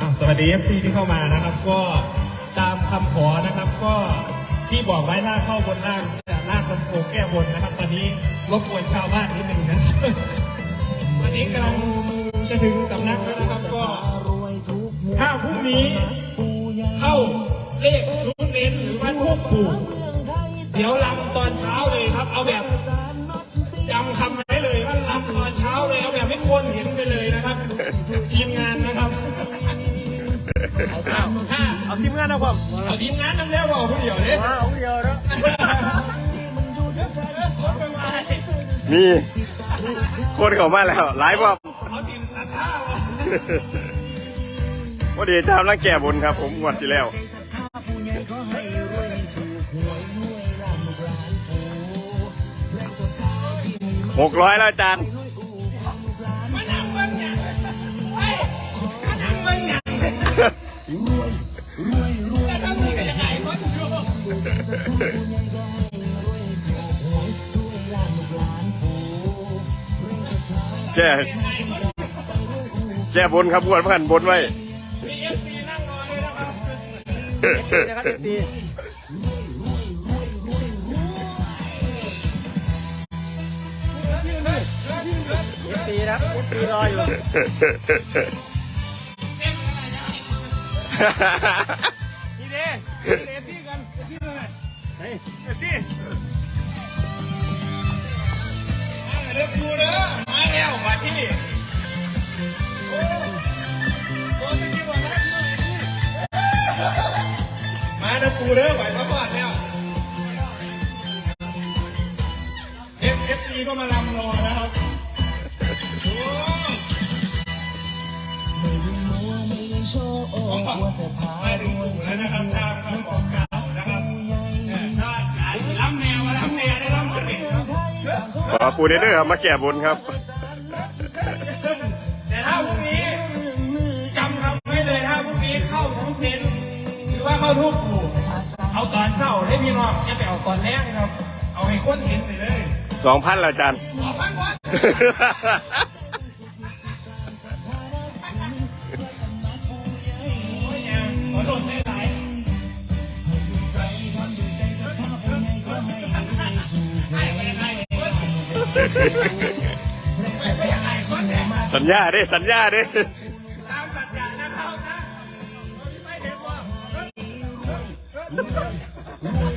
อะสวัสดี FC ที่เข้ามานะครับ ก็ตามคำขอนะครับ ก็ที่บอกไว้ถ้าเข้าบนล่างจะลากลำโพงแก้บนนะครับ ตอนนี้รบกวนชาวบ้านนิดนึงนะ วันนี้กำลังจะถึงสำนักแล้วนะครับก็ถ้าพรุ่งนี้เข้าเลขชุดเน้นหรือว่าทูบปู่เดี๋ยวลำตอนเช้าเลยครับ เอาแบบจำคำาทีมงานเอาความเอาทีมงานน้ำเลี้ยวบอกผู้เดียวเลยมาเอาเดียวนะมีคนเขามาแล้วหลายรอบอาทีมตัดท่าว่ะวันนี้ตามร่างแก่บนครับ ผมงวดที่แล้วหกร้อยแล้วอาจารย์มานั่งเบิ่งหนังเฮ้ยมานั่งเบิ่งหนัง แก่แก่บนครับบวชพันบนไว้มีเอฟซีนั่งรอเลยนะครับนะครับเอฟซีเอฟซีครับเอฟซีรออยู่นี่เด้เอฟซีกันเอฟซีเลยเฮ้ยเอฟซี เด็กดูเด้อมาแล้วมาที่โอ้โหจะกี่วันนะมาเด้อปูเด้อไหวพระบาทแล้วเอฟเอฟซีก็มาลำรอนะครับโอ้มาถึงปู่แล้วนะครับตามคำบอกกล่าวนะครับเนี่ย ขอปูเดเดอร์ครับมาแก่บนครับ แต่ถ้าพรุ่งนี้จำคำไว้เลยถ้าพรุ่งนี้เข้าทุกเน้นหรือว่าเข้าทุกผูเอาตอนเช้าให้พี่น้องอย่าไปเอาตอนแรกครับ เอาให้คนเห็นไปเลยสองพันแล้วอาจารย์ขอพักก่อน สัญญาดิสัญญาดิตามสัญญานะครับนะไม่เห็นว่าอัน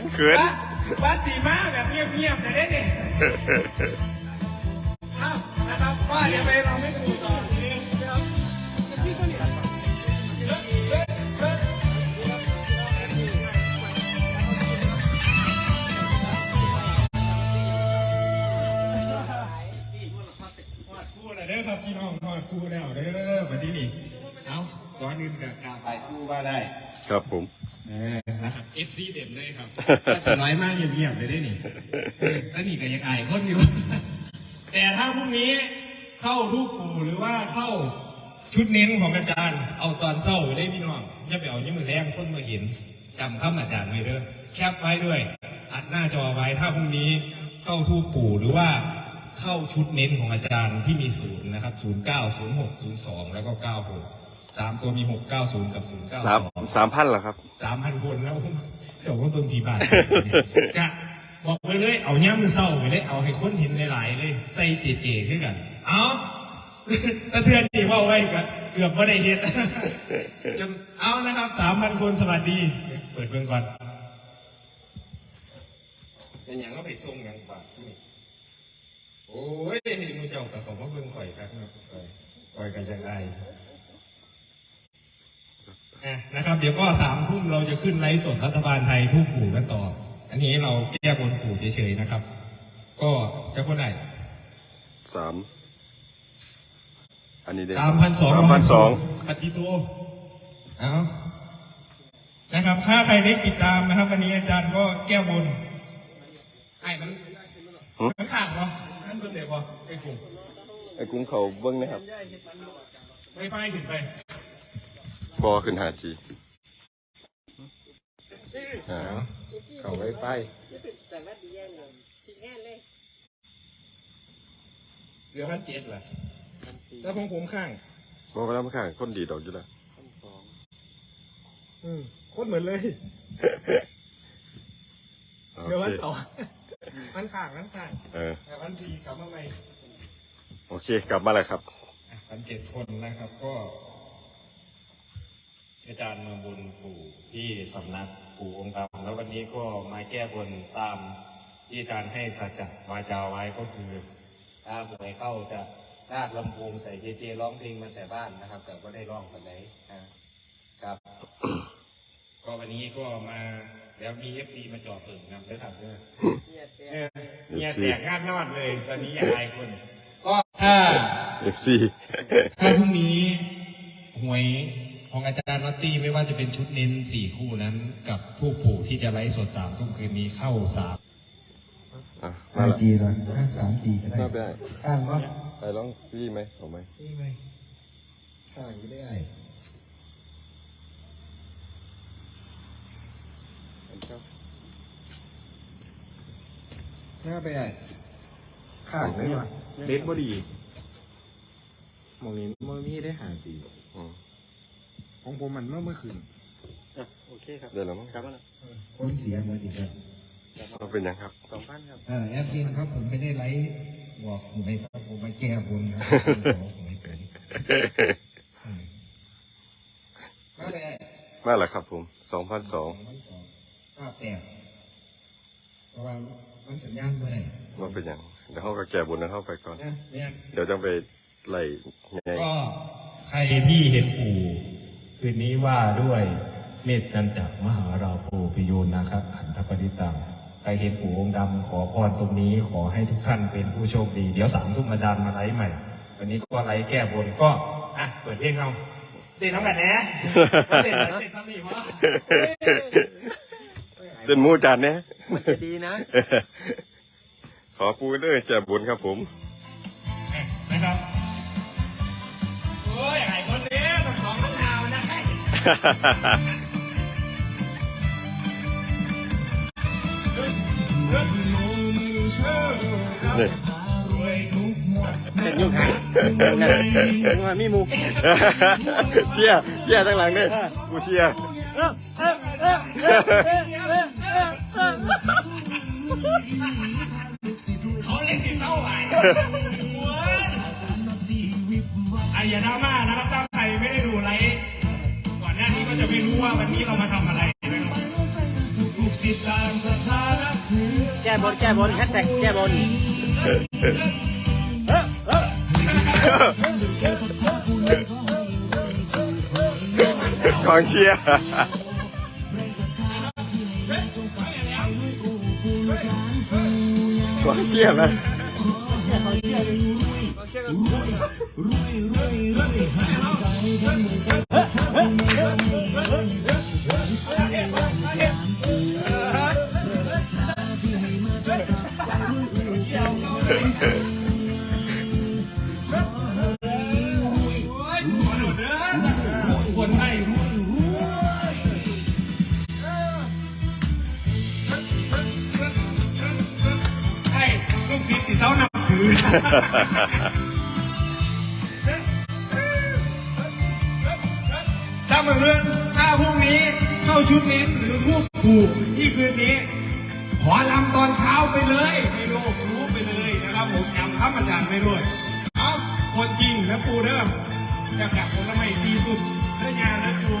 นเขินบ้านดีมากแบบเงียบๆแต่ได้เนี่ยอ้าวนะครับว่าเดี๋ยวไปเราไม่ถูกต่อทีนี้ครับหอดคู่นะเด้อครับพี่น้องหอดคู่แล้วเด้อมาที่นี่ เอาก่อนอื่นกับกราบไปคู่ว่าได้ ครับผม ครับร้อยมากเงียบๆเลยได้นี่เออแล้วนี่ก็ยังอายคนอยู่ แต่ถ้าพรุ่งนี้เข้าทุกปู่หรือว่าเข้าชุดเน้นของอาจารย์ เอาตอนเศร้าได้พี่น้องอย่าไปเอานี่มือแรงคนมาเห็นจำคำอาจารย์ไว้เด้อแคปไว้ด้วย อัดหน้าจอไว้ถ้าพรุ่งนี้เข้าทุกปู่หรือว่าเข้าชุดเน้นของอาจารย์ที่มีศูนย์นะครับศูนย์เก้าศูนย์หกศูนย์สองแล้วก็เก้าหกสามตัวมีหกเก้าศูนย์กับศูนย์เก้าสามสองสามพันเหรอครับสามพันคนแล้ว เจ้าก็เบิ่งผีบาทกะบอกไปเลย เอาย่ามมือเศร้าไปเลย เอาให้คนเห็นหลายๆเลย ใส่เจ๋ๆขึ้นกัน เอาตะเทือนนี่ว่าไว้ก็เกือบว่าได้เฮ็ดจนเอานะครับสามพันคนสวัสดี เปิดเบิ่งก่อนเป็นอย่างก็ไปส่งอย่างบาทโอ้ยมือเจ้ากับของมาเบิ่งข่อยครับข่อยข่อยกันจังไอ นะครับ เดี๋ยวก็สามทุ่มเราจะขึ้นไลฟ์สดรัฐบาลไทยทุกปู่กันต่อ อันนี้เราแก้บนปู่เฉยๆนะครับ ก็จะคนไหนสามอันนี้เด้สามพันสองสามพันสองปฏิโตเอานะครับ ถ้าใครได้ติดตามนะครับวันนี้อาจารย์ก็แก้บนไอ้มันมันขาดเหรอมันเพิ่นเดี๋ยวบ่ไอ้กลุ่มไอ้กุ้งเขาเบิ้งนะครับ ไม่ไฟขึ้นไป บอขึ้นหาจีอ่าเขาไว้ไฟเหลือพันเจ็ดเหรอแล้วของผมข้างบอกไปแล้วมาข้างคนดีดอกอยู่แล้วอืมโคตรเหมือนเลยโอเดี๋ยววันเคสองมันข้างมันข้างเออแต่วันสี่กลับมาใหม่โอเค กลับมาแล้วครับพันเจ็ดคนนะครับ ก็ อาจารย์มาบนปู่ที่สำนักปู่องค์ดำแล้ววันนี้ก็มาแก้บนตามที่อาจารย์ให้สัจจะวาจาไว้ก็คือ ถ้าหวยเข้าจะลากลำโพงใส่เจเจร้องเพลงมาแต่บ้านนะครับ แต่ก็ได้ร้องกันไหนนะครับ ก็วันนี้ก็มาแล้วมีเอฟซีมาจอดเปิดนำด้วยครับเด้อเนี่ยแตกงานนอดเลย ตอนนี้อยากอายคน ก็ถ้า FC ถ้าพรุ่งนี้หวย ของอาจารย์นอตตี้ไม่ว่าจะเป็นชุดเน้นสี่คู่นั้น กับทูปปู่ที่จะไลฟ์สดสามทุ่มคืนนี้เข้าสามอะไอมาละจีก่อนห้าสามจีก็ได้มาไปได้อ้างว่าไปร้องพี่ไหมเอาไหมนี่ไหมข้างก็ได้หน้าไปไอ้ข้างได้ป่ะเล็ดบ่ดีหมองนี้มันมีได้หาดีอืม ของผมมันเมื่อเมื่อคืนเดี๋ยวแล้วมั้งคนเสียมาจริงครับเราเป็นยังครับเออแอดมินครับผมไม่ได้ไลฟ์บอกหวยครับผมมาแก้บนครับขอหวยเป็นอืมก็ได้มาแล้วครับ ผมสองพันสองวันสองภาพแตกเพราะว่ามันสัญญาณเมื่อไหร่มาเป็นยังเดี๋ยวเขาก็แก่บนนั้นเข้าไปก่อนนะเนี่ยเดี๋ยวจะไปไล่ไงก็ใครที่เห็นปู่ คืนนี้ว่าด้วยเมตตันจักมหาราโภพิโยนะครับขันธปฏิตังใครเห็นปู่องค์ดำขอพรตรงนี้ขอให้ทุกท่านเป็นผู้โชคดี เดี๋ยวสามทุ่มอาจารย์มาไลฟ์ใหม่ วันนี้ก็ไลฟ์แก้บนก็อะเปิดเพลงเอาเต้นน้ำกันแนะเต้นอะไรเต้นทำนี่วะเต้นหมูจานเนี่ยจะดีนะ ขอปูด้วยแก่บนครับผมนะครับ นี่เป็นยุ่งหางนั่นยังว่ามีหมูเชียร์เชียร์ทั้งหลังเนี่ยกูเชียร์เขาเล่นกินเท่าไหร่ไอ้อยาดราม่านะครับถ้า บนแก้บนแฮชแท็กแก้บนกองเชียร์กองเชียร์นะคน ถือถ้าเมือนถ้าพรุ่งนี้เข้าชุดนี้หรือผู้ผูกที่คืนนี้ ขอลำตอนเช้าไปเลยให้โลกรู้ไปเลยนะครับผมจำคำอาจารย์ไปด้วยเอาคนจริงนะปูเด้อจะกลับผลไมดีสุดเรื่องงานนะปู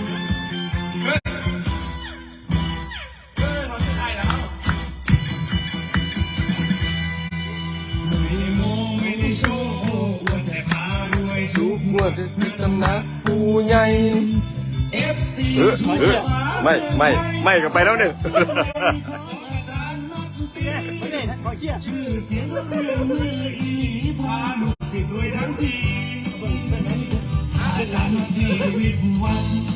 ทุกงวดติดตำหนักปูใหญ่เอฟซีเออเออไม่ไม่ไม่ก็ไปแล้วหนึ่งไม่ได้ขอเชี่ยชื่อเสียงเรื่องมืออีพาลูกศิษย์รวยทั้งทีอาจารย์ที่วิทย์วัน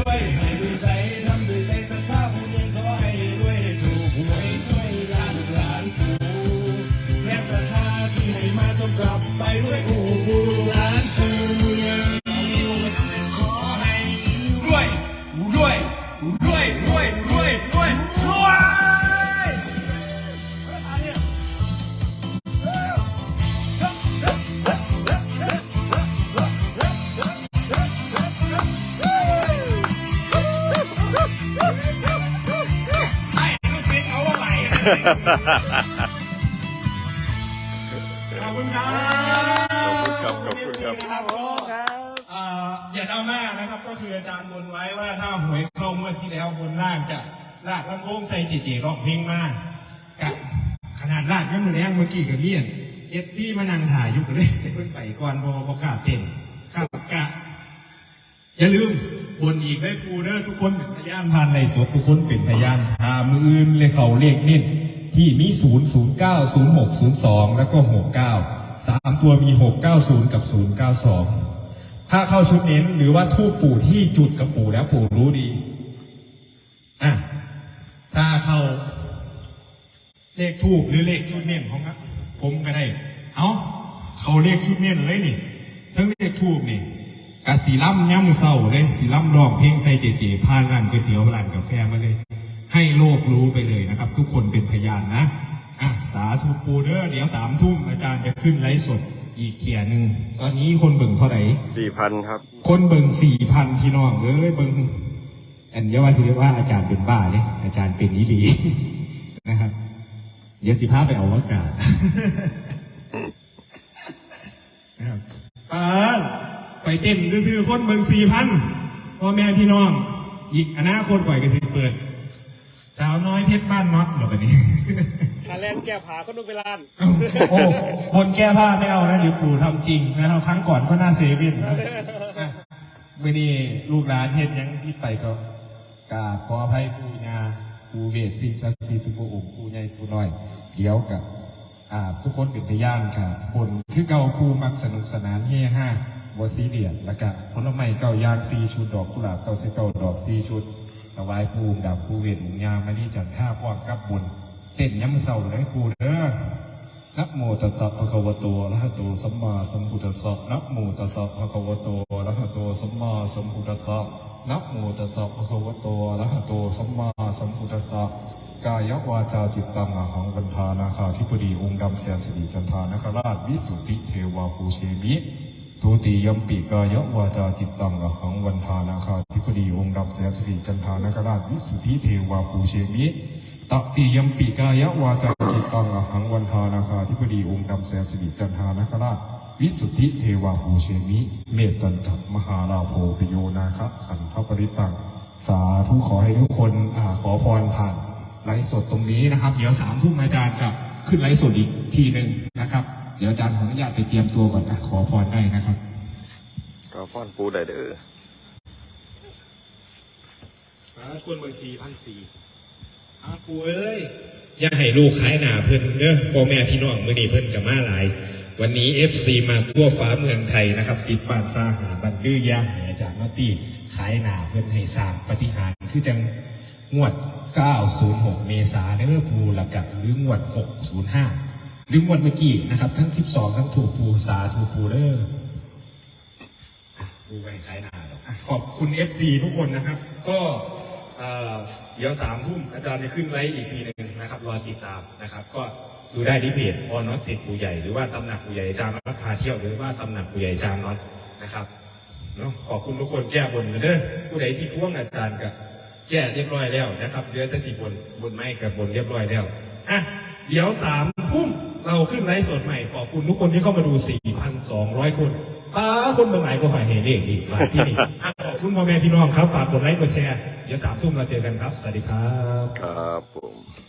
ขอบคุณครับขอบคุณครับขอบคุณครับอ่าอย่าเดาหน้านะครับ ก็คืออาจารย์บนไว้ว่าถ้าหวยเข้าเมื่อที่แล้วบนล่างจะลากลำโพงใส่จีจีร้องเพลงมากกับขนาดลากไม่เหมือนแรงเมื่อกี้กับเลียนเอฟซีมานั่งถ่ายอยู่กันเลยเพิ่นไปก่อนบอประกาศเต็มครับกะอย่าลืม บนอีกได้ปูเด้อทุกคนเป็นพยานผ่านในสวดทุกคนเป็นพยานหามืออื่นเลยเขาเลขนิ่นที่มี 0 0 9 0 6 0 2 แล้วก็ 69สามตัวมี 690 กับ 092 ถ้าเข้าชุดเน้นหรือว่าทูปปู่ที่จุดกับปู่แล้วปู่รู้ดี อะ ถ้าเข้าเลขทูบหรือเลขชุดเน้นของครับผมก็ได้ เอาเขาเลขชุดเน้นเลยนี่ ทั้งเลขทูบนี่ กะสีล่ำย่ำเศร้าเลยสีล่ำร้องเพลงใส่เจๆผ่านร้านก๋วยเตี๋ยวร้านกาแฟมาเลย ให้โลกรู้ไปเลยนะครับ ทุกคนเป็นพยานนะอะสาธุปูเด้อเดี๋ยวสามทุ่มอาจารย์จะขึ้นไลฟ์สดอีกเกียร์หนึ่งตอนนี้คนเบิ่งเท่าไหร่สี่พันครับ คนเบิ่งสี่พันพี่น้องเอ้ยเบิ่งอันเดียวว่าถือว่าอาจารย์เป็นบ้าเนี่ยอาจารย์เป็นนิลีนะครับ เดี๋ยวสิพาไปเอาอากาศ นะครับปาน ไปเต้นซื้อๆคนเบิ่งสี่พันพ่อแม่พี่น้อง อีกอนาคตฝ่อยก็สิเปิด สาวน้อยเพชรบ้านน็อตเหรอบัดนี้คาแลนแก้ผาก็นุ่งไปลาน โอ้บนแก้ผ้าไม่เอานะเดี๋ยวปู่ทำจริงนะครับครั้งก่อนก็น่าเซเว่นนะอะมื่อนี้ลูกหลานเฮ็ดหยังที่ไปก็กราบขออภัยปู่ย่าปู่เวทสิ่งศักดิ์สิทธิ์ทุกพระองค์ปู่ใหญ่ปู่น้อย เดี๋ยวกับอ่าทุกคนเป็นพยานค่ะบนคือเก่าปู่มักสนุกสนานเฮฮา บซีเรียสแล้วก็ผลไม้เก้าอย่างสี่ชุดดอกกุหลาบเก้าสิบเก้าดอกสี่ชุดถวายปู่ดับปู่เวทหมุนยามาที่จันท่าพร้อมกับบุญเต้นย้ำเศร้าเลยปู่เด้อนะโมตัสสะภะคะวะโตอะระหะโตสัมมาสัมพุทธัสสะนะโมตัสสะภะคะวะโตอะระหะโตสัมมาสัมพุทธัสสะนะโมตัสสะภะคะวะโตอะระหะโตสัมมาสัมพุทธัสสะกายวาจาจิตตังอะหังวันทานาคาธิปดีองค์ดำแสนสิริจันทานาคราชวิสุทธิเทวาภูเชมิ ทุติยมปิกายวาจาจิตตังอหังวันทานาคาธิปดีองค์ดำแสนสิริจันทานาคราชวิสุทธิเทวาภูเชมิตติยมปิกายวาจาจิตตังอหังวันทานาคาธิปดีองค์ดำแสนสิริจันทานาคราชวิสุทธิเทวาภูเชมิ เมตตันจักมหาลาโภปิโยนาคะขันทปริตัง สาธุขอให้ทุกคนอขอพรผ่านไลฟ์สดตรงนี้นะครับ เดี๋ยวสามทุ่มอาจารย์จะขึ้นไลฟ์สดอีกทีหนึ่งนะครับ ดี๋ยวอาจารย์ขออนุญาตไปเตรียมตัวก่อนนะขอพรได้นะครับ ก็พ่อนปูได้เด้อคนเมืองสี่พันสี่อาปูเอ้ยอย่าให้ลูกขายหนาเพิ่นเด้อพ่อแม่พี่น้องมื้อนี้เพิ่นกับมาหลาย วันนี้ FC มาทั่วฟ้าเมืองไทยนะครับสิบบาทซาหาบันดื้อยางให้อาจารย์นอตตี้ขายหนาเพิ่นให้สร้างปฏิหารย์คือจังงวด 906 เมษาเด้อปูหลักกับหรืองวด 605 หรืองวดเมื่อกี้นะครับ ทั้ง 12 ทั้งถูกปูสาถูกปูเด้อดูไปขายหนาหรอกขอบคุณ FC ทุกคนนะครับ ก็เอ่อเดี๋ยวสามทุ่มอาจารย์จะขึ้นไลฟ์อีกทีหนึ่งนะครับ รอติดตามนะครับ ก็ดูได้ที่เพจออนอตสิทธิ์ผู้ใหญ่หรือว่าตำหนักผู้ใหญ่อาจารย์น็อตพาเที่ยวหรือว่าตำหนักผู้ใหญ่อาจารย์น็อตนะครับเนาะขอบคุณทุกคนแก้บนกันเด้อผู้ใดที่ท่วงอาจารย์กับแก้เรียบร้อยแล้วนะครับเหลือแต่สี่บนบนไม่กับบนเรียบร้อยแล้วอะเดี๋ยวสามทุ่ม เราขึ้นไลฟ์สดใหม่ขอบคุณทุกคนที่เข้ามาดู 4,200 คนป้าคนเมืองไหนก็ฝ่ายเฮเด็กดีหลายที่นี่อะขอบคุณพ่อแม่พี่น้องครับ ฝากกดไลค์กดแชร์ เดี๋ยวสามทุ่มเราเจอกันครับ สวัสดีครับ ครับผม